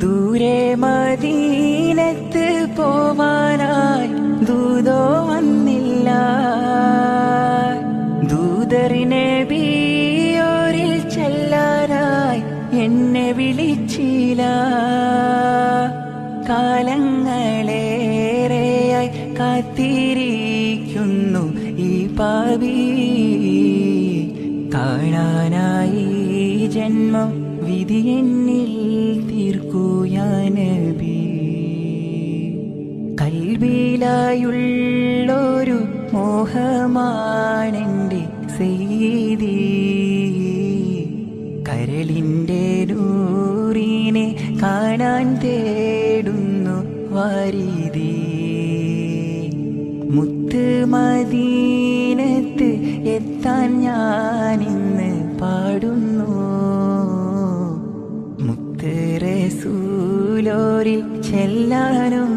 ദൂരെ മദീനത്ത് പോവാനായി ദൂതോ വന്നില്ല. ദൂതറിനെ ബിയോരിൽ ചെല്ലാനായി എന്നെ വിളിച്ചില്ല. കാലങ്ങളേറെയായി കാത്തിരിക്കുന്നു ഈ പാവി കാണാനായി ജന്മം വിധി കൽവിലായുള്ളൊരു മോഹമാണെന്റെ സെയ്തി കരളിന്റെ നൂറിനെ കാണാൻ തേടുന്നു വരീതി. മുത്ത് മദീനത്ത് എത്താൻ ഞാനിന്ന് പാടുന്നു. മുത്ത് റസൂലോരിൽ ചെല്ലാനും